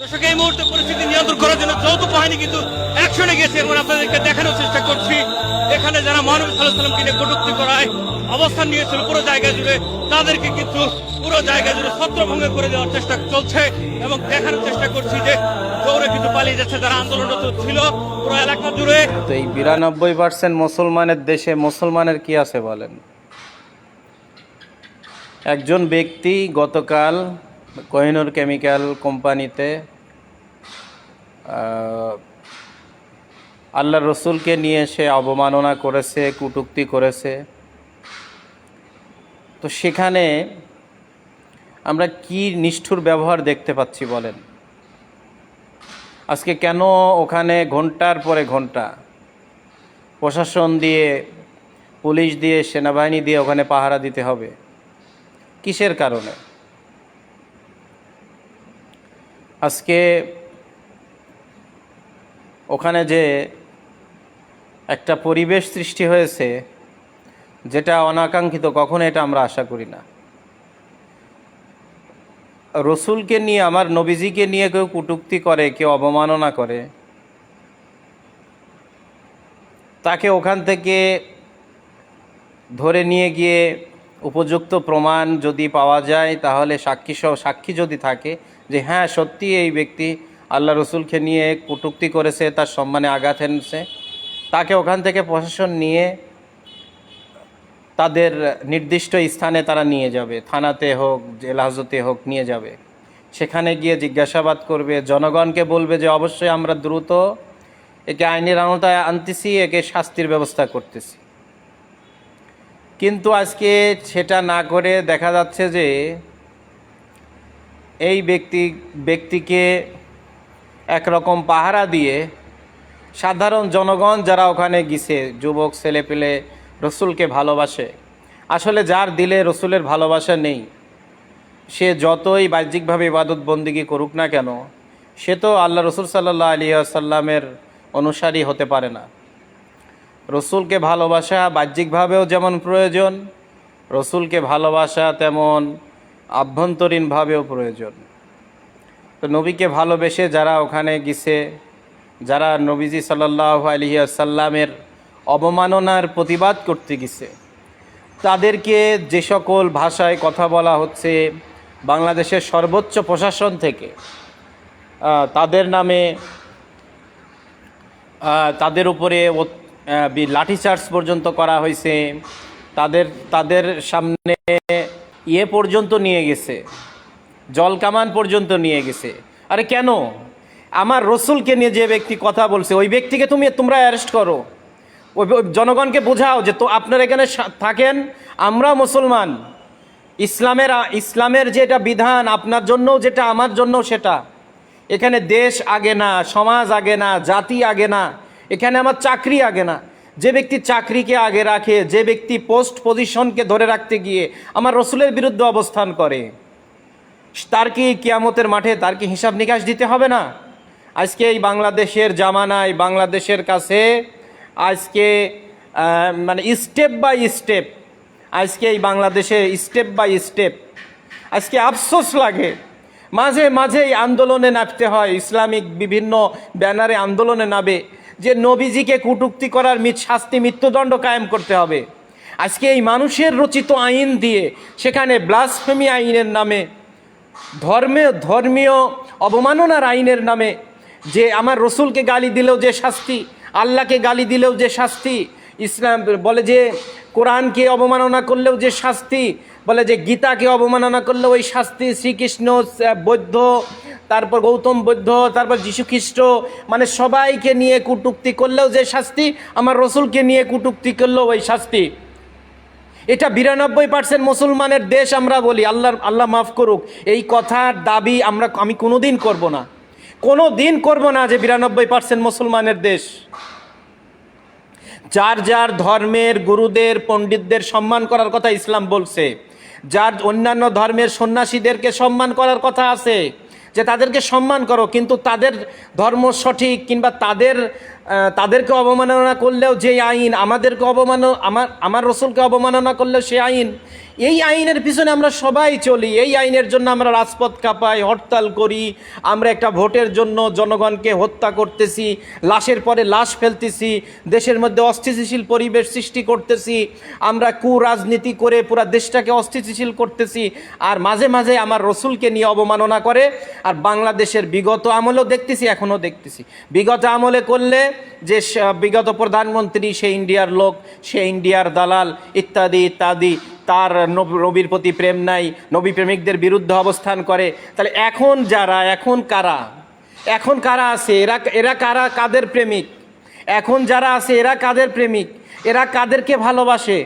দর্শক, এই মুহূর্তে পরিস্থিতি নিয়ন্ত্রণ করার জন্য যৌথ বাহিনী কিন্তু গেছে এবং আপনাদেরকে দেখানোর চেষ্টা করছি। এখানে যারা মহানবী সাল্লাহ সাল্লামকে নিয়ে কটূক্তি করায়, অবস্থান নিয়েছিল পুরো জায়গা জুড়ে, তাদেরকে কিন্তু পুরো জায়গা জুড়ে করে দেওয়ার চেষ্টা চলছে এবং দেখানোর চেষ্টা করছি যে দৌড়ে কিন্তু পালিয়ে যাচ্ছে যারা আন্দোলনরত ছিল পুরো এলাকা জুড়ে। তো এই বিরানব্বই পার্সেন্ট মুসলমানের দেশে মুসলমানের কি আছে বলেন? একজন ব্যক্তি গতকাল কোহিনুর কেমিক্যাল কোম্পানিতে আল্লাহ রসুলকে নিয়ে সে অবমাননা করেছে, কটূক্তি করেছে। তো সেখানে আমরা কি নিষ্ঠুর ব্যবহার দেখতে পাচ্ছি বলেন? আজকে কেন ওখানে ঘণ্টার পরে ঘণ্টা? প্রশাসন দিয়ে, পুলিশ দিয়ে, সেনাবাহিনী দিয়ে ওখানে পাহারা দিতে হবে? কিসের কারণে? আজকে ওখানে যে একটা পরিবেশ সৃষ্টি হয়েছে, যেটা অনাকাঙ্ক্ষিত, কখনো এটা আমরা আশা করি না। রসুলকে নিয়ে, আমার নবীজিকে নিয়ে কেউ কটূক্তি করে, কেউ অবমাননা করে, তাকে ওখান থেকে ধরে নিয়ে গিয়ে উপযুক্ত প্রমাণ যদি পাওয়া যায়, তাহলে সাক্ষী সাক্ষী যদি থাকে যে হ্যাঁ সত্যি এই ব্যক্তি আল্লাহ রসুলকে নিয়ে কটূক্তি করেছে, তার সম্মানে আঘাত এনেছে। তাকে ওখান থেকে প্রশাসন নিয়ে তাদের নির্দিষ্ট স্থানে তারা নিয়ে যাবে। থানাতে হোক, জেল হাজতে হোক, নিয়ে যাবে। সেখানে গিয়ে জিজ্ঞাসাবাদ করবে। জনগণকে বলবে যে, অবশ্যই আমরা দ্রুত একে আইনের আওতায় আনতেছি, একে শাস্তির ব্যবস্থা করতেছি। কিন্তু আজকে সেটা না করে দেখা যাচ্ছে যে এই ব্যক্তি, ব্যক্তিকে একরকম পাহারা দিয়ে সাধারণ জনগণ যারা ওখানে গিয়েছে যুবক, ছেলেপেলে, রসুলকে ভালোবাসে। আসলে যার দিলে রসুলের ভালোবাসা নেই, সে যতই বাহ্যিকভাবে ইবাদত বন্দিগি করুক না কেন, সে তো আল্লাহ রসুল সাল্লাহ আলী আসাল্লামের অনুসারী হতে পারে না। রসুলকে ভালোবাসা বাহ্যিকভাবেও যেমন প্রয়োজন, রসুলকে ভালোবাসা তেমন আভ্যন্তরীণভাবেও প্রয়োজন। তো নবীকে ভালোবেসে যারা ওখানে গেছে, যারা নবীজি সাল্লাহ আলহিয়াসাল্লামের অবমাননার প্রতিবাদ করতে গেছে, তাদেরকে যে সকল ভাষায় কথা বলা হচ্ছে, বাংলাদেশের সর্বোচ্চ প্রশাসন থেকে তাদের নামে তাদের উপরে লাঠিচার্জ পর্যন্ত করা হয়েছে। তাদের তাদের সামনে ইয়ে পর্যন্ত নিয়ে গেছে। জলকামান পর্যন্ত নিয়ে গেছে। আরে কেন? আমার রসুলকে নিয়ে যে ব্যক্তি কথা বলছে, ওই ব্যক্তিকে তুমি, তোমরা অ্যারেস্ট করো। ওই জনগণকে বোঝাও যে তো আপনারা এখানে থাকেন আমরা মুসলমান। ইসলামের ইসলামের যেটা বিধান, আপনার জন্য যেটা, আমার জন্য সেটা। এখানে দেশ আগে না, সমাজ আগে না, জাতি আগে না। এখানে আমার চাকরি আগে না। যে ব্যক্তি চাকরিকে আগে রাখে, যে ব্যক্তি পোস্ট পজিশনকে ধরে রাখতে গিয়ে আমার রসুলের বিরুদ্ধে অবস্থান করে, তার কি কিয়ামতের মাঠে তার কি হিসাব নিকাশ দিতে হবে না? আজকে এই বাংলাদেশের জামানায়, বাংলাদেশের কাছে আজকে মানে স্টেপ বাই স্টেপ আজকে এই বাংলাদেশে স্টেপ বাই স্টেপ আজকে আফসোস লাগে। মাঝে মাঝে এই আন্দোলনে নামতে হয়, ইসলামিক বিভিন্ন ব্যানারে আন্দোলনে নামে। যে নবীজিকে কটূক্তি করার শাস্তি, মৃত্যুদণ্ড কায়েম করতে হবে। আজকে এই মানুষের রচিত আইন দিয়ে সেখানে ব্লাসফেমি আইনের নামে, ধর্মে, ধর্মীয় অবমাননার আইনের নামে যে আমার রসুলকে গালি দিলেও যে শাস্তি, আল্লাহকে গালি দিলেও যে শাস্তি, ইসলাম বলে যে কোরআনকে অবমাননা করলেও যে শাস্তি বলে যে গীতাকে অবমাননা করলে ওই শাস্তি শ্রীকৃষ্ণ বৌদ্ধ তারপর গৌতম বৌদ্ধ তারপর খ্রিস্ট মানে সবাইকে নিয়ে কটূক্তি করলেও যে শাস্তি, আমার রসুলকে নিয়ে কটূক্তি করলেও ওই শাস্তি। এটা বিরানব্বই পার্সেন্ট মুসলমানের দেশ আমরা বলি আল্লাহর আল্লাহ মাফ করুক, এই কথার দাবি আমরা, আমি কোনো দিন করব না। কোনো দিন করব না যে বিরানব্বই পার্সেন্ট মুসলমানের দেশ। যার যার ধর্মের, গুরুদের, পণ্ডিতদের সম্মান করার কথা ইসলাম বলছে। যার অন্যান্য ধর্মের সন্ন্যাসীদেরকে সম্মান করার কথা আছে, যে তাদেরকে সম্মান করো, কিন্তু তাদের ধর্ম সঠিক কিংবা তাদের তাদেরকে অবমাননা করলেও যে আইন, আমাদেরকে অবমান আমার আমার রসুলকে অবমাননা করলেও সে আইন এই আইনের পিছনে আমরা সবাই চলি, এই আইনের জন্য আমরা রাজপথ কাঁপাই, হরতাল করি, আমরা একটা ভোটের জন্য জনগণকে হত্যা করতেছি, লাশের পরে লাশ ফেলতেছি, দেশের মধ্যে অস্থিতিশীল পরিবেশ সৃষ্টি করতেছি, আমরা কুরাজনীতি করে পুরো দেশটাকে অস্থিতিশীল করতেছি, আর মাঝে মাঝে আমার রসুলকে নিয়ে অবমাননা করে, আর বাংলাদেশের বিগত আমলেও দেখতেছি, এখনও দেখতেছি। বিগত আমলে করলে যে বিগত প্রধানমন্ত্রী, সে ইন্ডিয়ার লোক, সে ইন্ডিয়ার দালাল, ইত্যাদি ইত্যাদি তার নব- নবীর প্রতি প্রেম নাই, নবী প্রেমিকদের বিরুদ্ধে অবস্থান করে। তাহলে এখন যারা, এখন কারা? এখন কারা আছে? এরা এরা কারা কাদের প্রেমিক? এখন যারা আছে, এরা কাদের প্রেমিক? এরা কাদেরকে ভালোবাসে?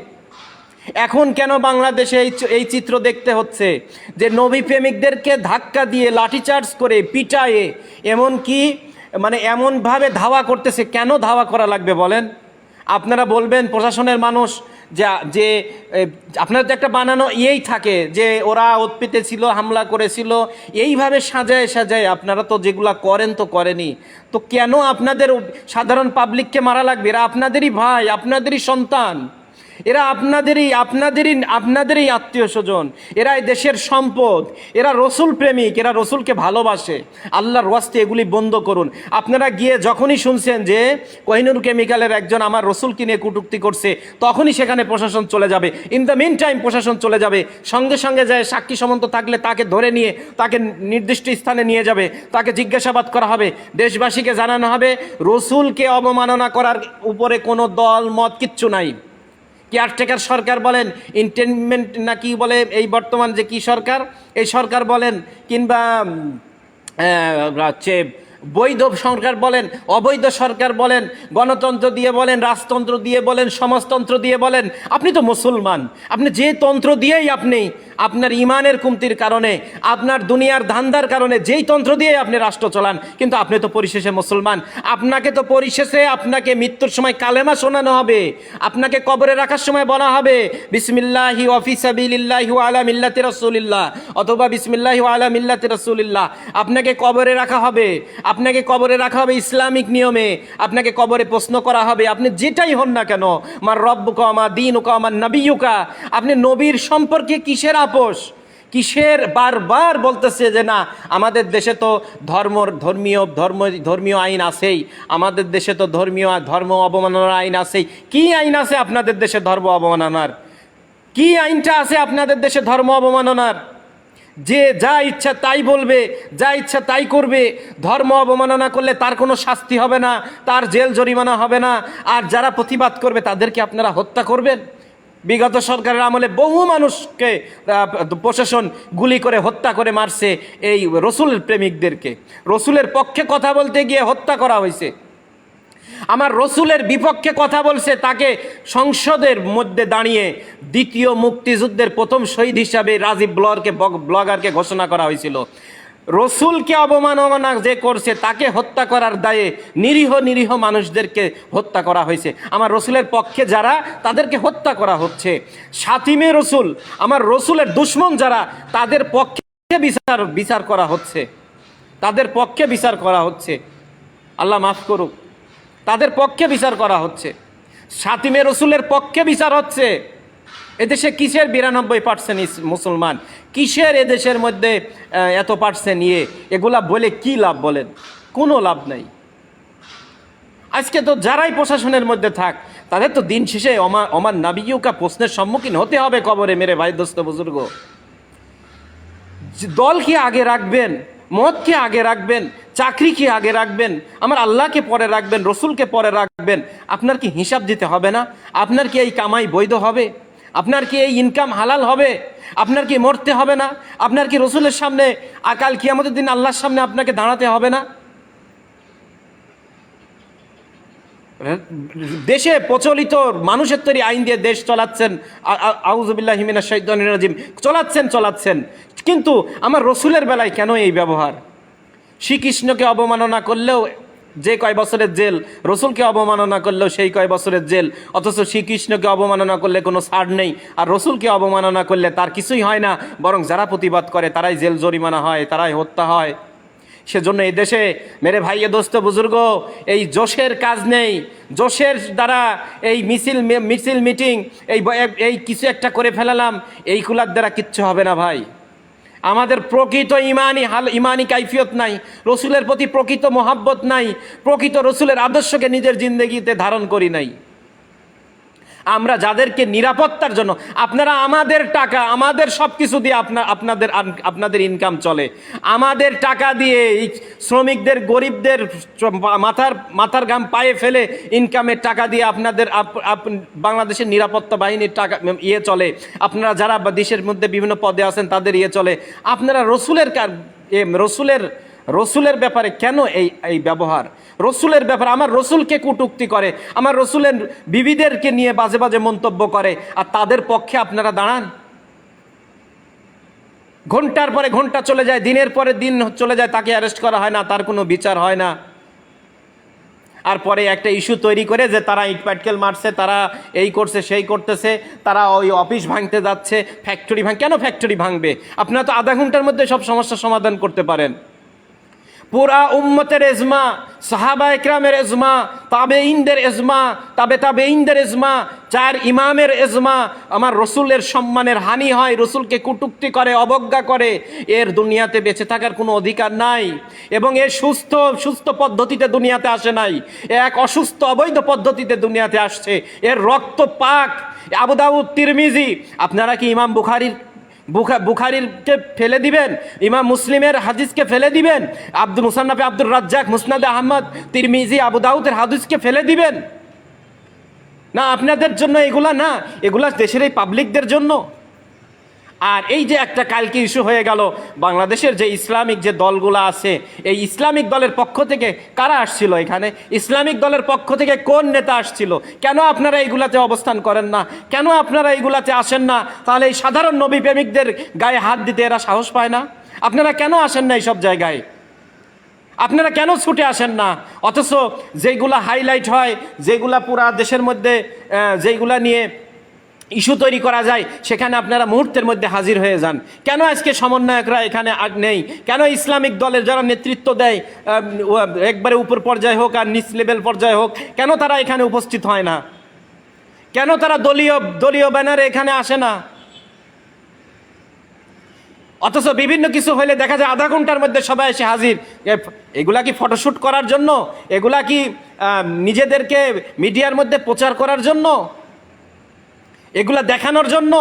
এখন কেন বাংলাদেশে এই এই চিত্র দেখতে হচ্ছে? যে নবী প্রেমিকদেরকে ধাক্কা দিয়ে লাঠিচার্জ করে পিটায়ে এমন কি মানে এমনভাবে ধাওয়া করতেছে। কেন ধাওয়া করা লাগবে বলেন? আপনারা বলবেন প্রশাসনের মানুষ যে যে আপনার তো একটা বানানো ইয়েই থাকে, যে ওরা উৎপিতে ছিল, হামলা করেছিল, এইভাবে সাজায় সাজায় আপনারা তো যেগুলা করেন তো করেনি। তো কেন আপনাদের সাধারণ পাবলিককে মারা লাগবে? এরা আপনাদেরই ভাই, আপনাদেরই সন্তান। এরা আপনাদেরই আপনাদেরই আপনাদেরই আত্মীয় স্বজন। এরা এই দেশের সম্পদ। এরা রসুল প্রেমিক, এরা রসুলকে ভালোবাসে। আল্লাহর ওয়াস্তে এগুলি বন্ধ করুন। আপনারা গিয়ে যখনই শুনছেন যে কোহিনুর কেমিক্যালের একজন আমার রসুলকে নিয়ে কটূক্তি করছে, তখনই সেখানে প্রশাসন চলে যাবে। ইন দ্য মেন টাইম প্রশাসন চলে যাবে। সঙ্গে সঙ্গে যায় সাক্ষী সমন্ত থাকলে তাকে ধরে নিয়ে, তাকে নির্দিষ্ট স্থানে নিয়ে যাবে। তাকে জিজ্ঞাসাবাদ করা হবে। দেশবাসীকে জানানো হবে, রসুলকে অবমাননা করার উপরে কোনো দল, মত কিচ্ছু নাই। কেয়ারটেকার সরকার বলেন ইন্টেনমেন্ট না কি বলে এই বর্তমান যে কি সরকার? এই সরকার বলেন কিংবা হচ্ছে বৈধ সরকার বলেন, অবৈধ সরকার বলেন, গণতন্ত্র দিয়ে বলেন, রাজতন্ত্র দিয়ে বলেন, সমাজতন্ত্র দিয়ে বলেন, আপনি তো মুসলমান। আপনি যে তন্ত্র দিয়েই আপনি, আপনার ইমানের কুমতির কারণে, আপনার দুনিয়ার ধান্দার কারণে যেই তন্ত্র দিয়ে আপনি রাষ্ট্র চলান, কিন্তু আপনি তো পরিশেষে মুসলমান। আপনাকে তো পরিশেষে আপনাকে মৃত্যুর সময় কালেমা শোনানো হবে। আপনাকে কবরে রাখার সময় বলা হবে, বিসমিল্লাহি অফিসাবিল্লাহি আলা মিল্লাতি রসুলিল্লাহ অথবা, বিসমিল্লাহি আলা মিল্লাতি রসুলিল্লাহ আপনাকে কবরে রাখা হবে। আপনাকে কবরে রাখা হবে ইসলামিক নিয়মে। আপনাকে কবরে প্রশ্ন করা হবে, আপনি যেটাই হন না কেন আমার রব্বুকা আমার দিন উকা আমার নবীকা আপনি নবীর সম্পর্কে কিসের আপোষ? কিসের বারবার বলতেছে যে না, আমাদের দেশে তো ধর্ম, ধর্মীয় ধর্ম, ধর্মীয় আইন আছেই, আমাদের দেশে তো ধর্মীয়, ধর্ম অবমাননার আইন আছেই। কি আইন আছে আপনাদের দেশে ধর্ম অবমাননার? কি আইনটা আছে আপনাদের দেশে ধর্ম অবমাননার? যে যা ইচ্ছা তাই বলবে, যা ইচ্ছা তাই করবে। ধর্ম অবমাননা করলে তার কোনো শাস্তি হবে না, তার জেল জরিমানা হবে না। আর যারা প্রতিবাদ করবে, তাদেরকে আপনারা হত্যা করবেন। বিগত সরকারের আমলে বহু মানুষকে প্রশাসন গুলি করে হত্যা করে মারছে এই রসুল প্রেমিকদেরকে। রসুলের পক্ষে কথা বলতে গিয়ে হত্যা করা হয়েছে। আমার রসুলের বিপক্ষে কথা বলছে, তাকে সংসদের মধ্যে দাঁড়িয়ে দ্বিতীয় মুক্তিযুদ্ধের প্রথম শহীদ হিসাবে রাজীব ব্লগকে ব্লগারকে ঘোষণা করা হয়েছিল। রসুলকে অবমাননা যে করছে, তাকে হত্যা করার দায়ে নিরীহ নিরীহ মানুষদেরকে হত্যা করা হয়েছে। আমার রসুলের পক্ষে যারা, তাদেরকে হত্যা করা হচ্ছে। সাতিমে রসুল, আমার রসুলের দুশ্মন যারা, তাদের পক্ষে বিচার বিচার করা হচ্ছে। তাদের পক্ষে বিচার করা হচ্ছে। আল্লাহ মাফ করুক। তাদের পক্ষে বিচার করা হচ্ছে। সাতিমে রসুলের পক্ষে বিচার হচ্ছে। এদেশে কিসের বিরানব্বই পার্সেন্ট মুসলমান? কিসের এদেশের মধ্যে এত পার্সেন্ট ইয়ে? এগুলা বলে কি লাভ বলেন? কোনো লাভ নাই। আজকে তো যারাই প্রশাসনের মধ্যে থাক, তাদের তো দিন শেষে অমা অমার নাবিকা প্রশ্নের সম্মুখীন হতে হবে কবরে, মেরে ভাই, দোস্ত, বুজুর্গ। যে কি আগে রাখবেন? মদকে আগে রাখবেন, চাকরিকে আগে রাখবেন, আমার আল্লাহকে পরে রাখবেন, রসুলকে পরে রাখবেন, আপনার কি হিসাব দিতে হবে না? আপনার কি এই কামাই বৈধ হবে? আপনার কি এই ইনকাম হালাল হবে? আপনার কি মরতে হবে না? আপনার কি রসুলের সামনে আকাল কিয়ামতের দিন আল্লাহর সামনে আপনাকে দাঁড়াতে হবে না? দেশে প্রচলিত মানুষের তৈরি আইন দিয়ে দেশ চলাচ্ছেন আউজবিল্লাহ হিমিনা রাজিম, চলাচ্ছেন চলাচ্ছেন। কিন্তু আমার রসুলের বেলায় কেন এই ব্যবহার? শ্রীকৃষ্ণকে অবমাননা করলেও যে কয় বছরের জেল, রসুলকে অবমাননা করলেও সেই কয় বছরের জেল, অথচ শ্রীকৃষ্ণকে অবমাননা করলে কোনো ছাড় নেই, আর রসুলকে অবমাননা করলে তার কিছুই হয় না, বরং যারা প্রতিবাদ করে তারাই জেল জরিমানা হয়, তারাই হত্যা হয়। সেজন্য এই দেশে, মেরে ভাইয়ে দোস্ত বুজুর্গ, এই জোশের কাজ নেই। জোশের দ্বারা এই মিছিল মিছিল মিটিং, এই এই কিছু একটা করে ফেলালাম, এইগুলার দ্বারা কিচ্ছু হবে না ভাই। আমাদের প্রকৃত ইমানি হাল, ইমানি কাইফিয়ত নাই, রসুলের প্রতি প্রকৃত মোহাব্বত নাই, প্রকৃত রসুলের আদর্শকে নিজের জিন্দগিতে ধারণ করি নাই। আমরা যাদেরকে নিরাপত্তার জন্য, আপনারা আমাদের টাকা, আমাদের সব কিছু দিয়ে আপনার আপনাদের আপনাদের ইনকাম চলে। আমাদের টাকা দিয়ে শ্রমিকদের, গরিবদের মাথার মাথার গাম পায়ে ফেলে ইনকামের টাকা দিয়ে আপনাদের আপ- আপ- বাংলাদেশের নিরাপত্তা বাহিনীর টাকা ইয়ে চলে। আপনারা যারা দেশের মধ্যে বিভিন্ন পদে আছেন, তাদের ইয়ে চলে। আপনারা রসুলের কার রসুলের রসুলের ব্যাপারে কেন এই এই ব্যবহার? রসুলের ব্যাপারে আমার রসুলকে কটুক্তি করে, আমার রসুলের বিবিদেরকে নিয়ে বাজে বাজে মন্তব্য করে, আর তাদের পক্ষে আপনারা দাঁড়ান। ঘণ্টার পরে ঘণ্টা চলে যায়, দিনের পরে দিন চলে যায়, তাকে অ্যারেস্ট করা হয় না, তার কোনো বিচার হয় না। আর পরে একটা ইস্যু তৈরি করে যে তারা ইট পাটকেল মারছে, তারা এই করছে, সেই করতেছে, তারা ওই অফিস ভাঙতে যাচ্ছে ফ্যাক্টরি ভাঙ, কেন ফ্যাক্টরি ভাঙবে? আপনারা তো আধা ঘণ্টার মধ্যে সব সমস্যার সমাধান করতে পারেন। পুরা উম্মতের এজমা, সাহাবা একরামের এজমা তাবে ইনদের এজমা, তাবে তাবে ইনদের এজমা, চার ইমামের এজমা, আমার রসুলের সম্মানের হানি হয়, রসুলকে কুটুক্তি করে, অবজ্ঞা করে, এর দুনিয়াতে বেঁচে থাকার কোনো অধিকার নাই এবং এ সুস্থ সুস্থ পদ্ধতিতে দুনিয়াতে আসে নাই। এক অসুস্থ, অবৈধ পদ্ধতিতে দুনিয়াতে আসছে। এর রক্ত পাক। আবুদাউদ তিরমিজি, আপনারা কি ইমাম বুখারির বুখা- বুখারিরকে ফেলে দিবেন, ইমাম মুসলিমের হাদিসকে ফেলে দিবেন, আব্দুল মুসান্নাফে আব্দুর রাজ্জাক, মুসনাদে আহমদ, তিরমিজি, আবু দাউদের হাদিসকে ফেলে দিবেন। না আপনাদের জন্য এগুলা না, এগুলা দেশের এই পাবলিকদের জন্য। আর এই যে একটা কালকে ইস্যু হয়ে গেল, বাংলাদেশের যে ইসলামিক যে দলগুলো আছে, এই ইসলামিক দলের পক্ষ থেকে কারা আসছিল এখানে? ইসলামিক দলের পক্ষ থেকে কোন নেতা আসছিল? কেন আপনারা এইগুলাতে অবস্থান করেন না? কেন আপনারা এইগুলাতে আসেন না? তাহলে এই সাধারণ নবী প্রেমিকদের গায়ে হাত দিতে এরা সাহস পায় না? আপনারা কেন আসেন না এইসব জায়গায়? আপনারা কেন ছুটে আসেন না? অথচ যেগুলা হাইলাইট হয়, যেগুলা পুরা দেশের মধ্যে যেগুলা নিয়ে ইস্যু তৈরি করা যায়, সেখানে আপনারা মুহূর্তের মধ্যে হাজির হয়ে যান। কেন আজকে সমন্বয়করা এখানে আগ নেই? কেন ইসলামিক দলের যারা নেতৃত্ব দেয় একবারে উপর পর্যায়ে হোক আর নিচ লেভেল পর্যায়ে হোক, কেন তারা এখানে উপস্থিত হয় না? কেন তারা দলীয় দলীয় ব্যানারে এখানে আসে না? অথচ বিভিন্ন কিছু হলে দেখা যায় আধা ঘণ্টার মধ্যে সবাই এসে হাজির। এগুলা কি ফটোশ্যুট করার জন্য? এগুলা কি নিজেদেরকে মিডিয়ার মধ্যে প্রচার করার জন্য? এগুলা দেখানোর জন্য,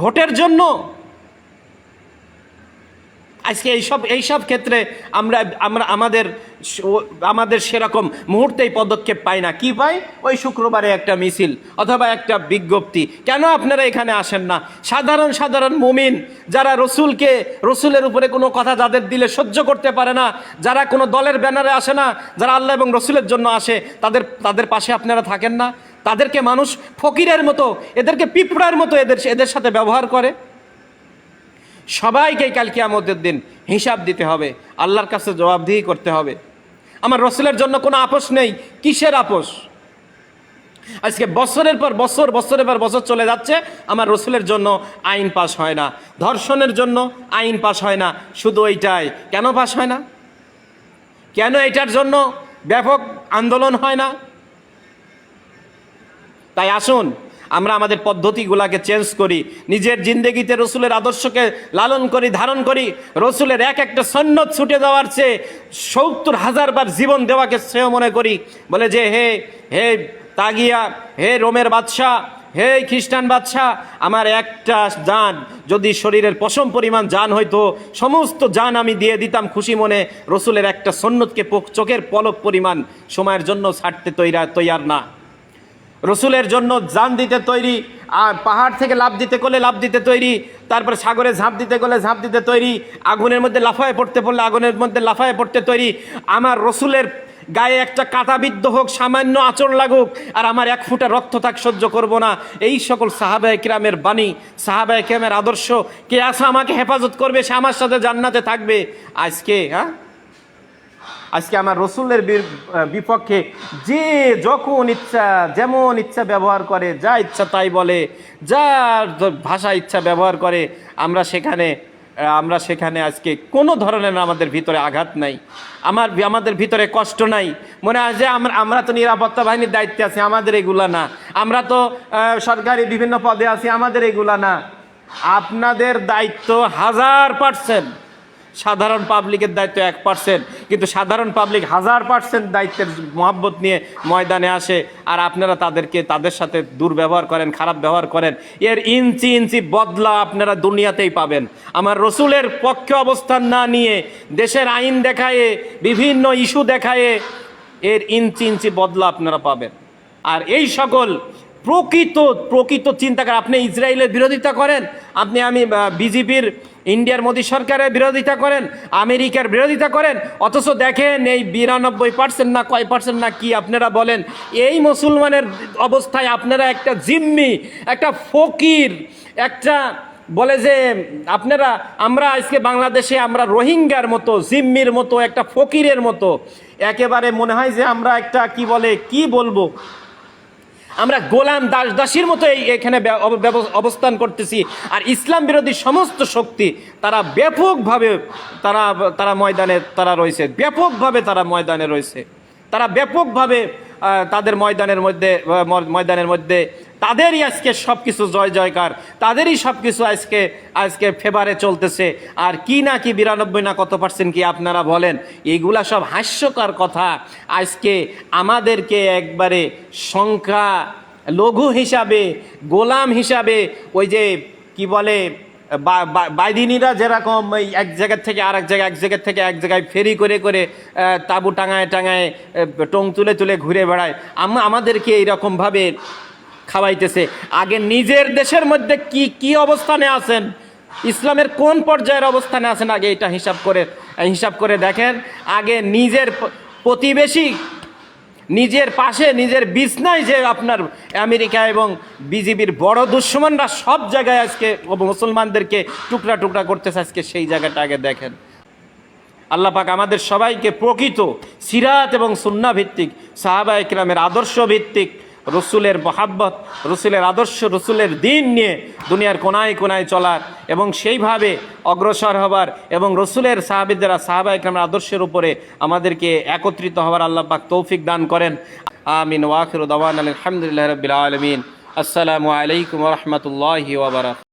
ভোটের জন্য। আজকে এইসব এইসব ক্ষেত্রে আমরা আমরা আমাদের আমাদের সেরকম মুহূর্তেই পদক্ষেপ পাই না। কি পাই? ওই শুক্রবারে একটা মিছিল অথবা একটা বিজ্ঞপ্তি। কেন আপনারা এখানে আসেন না? সাধারণ সাধারণ মুমিন যারা রসুলকে রসুলের উপরে কোনো কথা যাদের দিলে সহ্য করতে পারে না, যারা কোনো দলের ব্যানারে আসে না, যারা আল্লাহ এবং রসুলের জন্য আসে, তাদের তাদের পাশে আপনারা থাকেন না? তাদেরকে মানুষ ফকিরের মতো, এদেরকে পিঁপড়ার মতো এদের এদের সাথে ব্যবহার করে। সবাইকে কাল কিয়ামতের দিন হিসাব দিতে হবে, আল্লাহর কাছে জবাবদিহি করতে হবে। আমার রসুলের জন্য কোনো আপোষ নেই, কিসের আপোষ? আজকে বছরের পর বছর, বছরের পর বছর চলে যাচ্ছে, আমার রসুলের জন্য আইন পাস হয় না, ধর্ষণের জন্য আইন পাস হয় না, শুধু এইটাই। কেন পাস হয় না? কেন এটার জন্য ব্যাপক আন্দোলন হয় না? তাই আসুন, আমরা আমাদের পদ্ধতিগুলাকে চেঞ্জ করি, নিজের জিন্দগিতে রসুলের আদর্শকে লালন করি, ধারণ করি, রসুলের এক একটা সন্ন্যত ছুটে দেওয়ার চেয়ে সত্তর হাজার বার জীবন দেওয়াকে শ্রেয় মনে করি। বলে যে, হে হে তাগিয়া, হে রোমের বাদশাহ, হে খ্রিস্টান বাদশাহ, আমার একটা জান, যদি শরীরের পশম পরিমাণ জান হইতো, সমস্ত জান আমি দিয়ে দিতাম খুশি মনে, রসুলের একটা সন্ন্যতকে চোখের পলক পরিমাণ সময়ের জন্য ছাড়তে তৈরা, তৈয়ার না। রসুলের জন্য জান দিতে তৈরি, আর পাহাড় থেকে লাভ দিতে গেলে লাভ দিতে তৈরি, তারপরে সাগরে ঝাঁপ দিতে গেলে ঝাঁপ দিতে তৈরি, আগুনের মধ্যে লাফায় পড়তে পড়লে আগুনের মধ্যে লাফায় পড়তে তৈরি। আমার রসুলের গায়ে একটা কাঁটাবিদ্ধ হোক, সামান্য আচর লাগুক, আর আমার এক ফুটা রক্ত থাক সহ্য করব না। এই সকল সাহাবায় কিরামের বাণী, সাহাবায় কিরামের আদর্শ, কে আসা আমাকে হেফাজত করবে? সে আমার সাথে জান্নাতে থাকবে। আজকে হ্যাঁ? আজকে আমার রসুলের বিপক্ষে যে যখন ইচ্ছা, যেমন ইচ্ছা ব্যবহার করে, যা ইচ্ছা তাই বলে, যার ভাষা ইচ্ছা ব্যবহার করে, আমরা সেখানে আমরা সেখানে আজকে কোনো ধরনের আমাদের ভিতরে আঘাত নাই। আমার, আমাদের ভিতরে কষ্ট নাই। মনে হয় যে আমরা আমরা তো নিরাপত্তা বাহিনীর দায়িত্বে আছি, আমাদের এগুলা না। আমরা তো সরকারি বিভিন্ন পদে আছি, আমাদের এগুলা না। আপনাদের দায়িত্ব হাজার পার্সেন্ট সাধারণ পাবলিকের দায়িত্ব এক পার্সেন্ট কিন্তু সাধারণ পাবলিক হাজার পার্সেন্ট দায়িত্বের মহব্বত নিয়ে ময়দানে আসে, আর আপনারা তাদেরকে, তাদের সাথে দুর্ব্যবহার করেন, খারাপ ব্যবহার করেন। এর ইঞ্চি ইঞ্চি বদলা আপনারা দুনিয়াতেই পাবেন। আমার রসুলের পক্ষে অবস্থান না নিয়ে, দেশের আইন দেখায়ে, বিভিন্ন ইস্যু দেখায়ে, এর ইঞ্চি ইঞ্চি বদলা আপনারা পাবেন। আর এই সকল প্রকৃত প্রকৃত চিন্তাকার। আপনি ইসরায়েলের বিরোধিতা করেন, আপনি আমি বিজেপির ইন্ডিয়ার মোদী সরকারের বিরোধিতা করেন, আমেরিকার বিরোধিতা করেন, অথচ দেখেন এই বিরানব্বই পার্সেন্ট না কয় পার্সেন্ট না কি আপনারা বলেন, এই মুসলমানের অবস্থায় আপনারা একটা জিম্মি, একটা ফকির, একটা বলে যে আপনারা, আমরা আজকে বাংলাদেশে আমরা রোহিঙ্গার মতো, জিম্মির মতো, একটা ফকিরের মতো, একেবারে মনে হয় যে আমরা একটা, কি বলে, কি বলব? আমরা গোলাম দাস দাসীর মতো এখানে অবস্থান করতেছি। আর ইসলাম বিরোধী সমস্ত শক্তি তারা ব্যাপকভাবে তারা তারা ময়দানে, তারা রয়েছে। ব্যাপকভাবে তারা ময়দানে রয়েছে। তারা ব্যাপকভাবে তাদের ময়দানের মধ্যে ময়দানের মধ্যে তাদেরই আজকে সব কিছু জয় জয়কার, তাদেরই সব কিছু আজকে আজকে ফেভারে চলতেছে। আর কি না কি বিরানব্বই না কত পার্সেন্ট কি আপনারা বলেন? এইগুলা সব হাস্যকর কথা। আজকে আমাদেরকে একবারে সংখ্যা লঘু হিসাবে, গোলাম হিসাবে ওই যে কি বলে বাইদিনীরা যেরকম এক জায়গার থেকে আর এক জায়গায়, এক জায়গার থেকে এক জায়গায় ফেরি করে করে তাঁবু টাঙায় টাঙায় টং তুলে তুলে ঘুরে বেড়ায়। আম- আমাদেরকে এইরকমভাবে খাওয়াইতেছে। আগে নিজের দেশের মধ্যে কি কি অবস্থানে আছেন? ইসলামের কোন পর্যায়ের অবস্থানে আছেন? আগে এটা হিসাব করে হিসাব করে দেখেন। আগে নিজের প্রতিবেশী, নিজের পাশে, নিজের বিছনায় যে আপনার আমেরিকা এবং বিজেপির বড় দুশ্মনরা সব জায়গায় আজকে মুসলমানদেরকে টুকরা টুকরা করতেছে আজকে, সেই জায়গাটা আগে দেখেন। আল্লাহ পাক আমাদের সবাইকে প্রকৃত সিরাত এবং সুন্না ভিত্তিক সাহাবা ইকরামের আদর্শ ভিত্তিক রসুলের মহাব্বত, রসুলের আদর্শ, রসুলের দিন নিয়ে দুনিয়ার কোনায় কোনায় চলার এবং সেইভাবে অগ্রসর হবার এবং রসুলের সাহাবিদেরা সাহাবা ইকরামের আদর্শের উপরে আমাদেরকে একত্রিত হবার আল্লাহ পাক তৌফিক দান করেন। আমিন। ওয়াখির দাওয়ান আলহামদুলিল্লাহ রবিল আলমিন। আসসালামু আলাইকুম রহমতুল্লাহি ওবরাক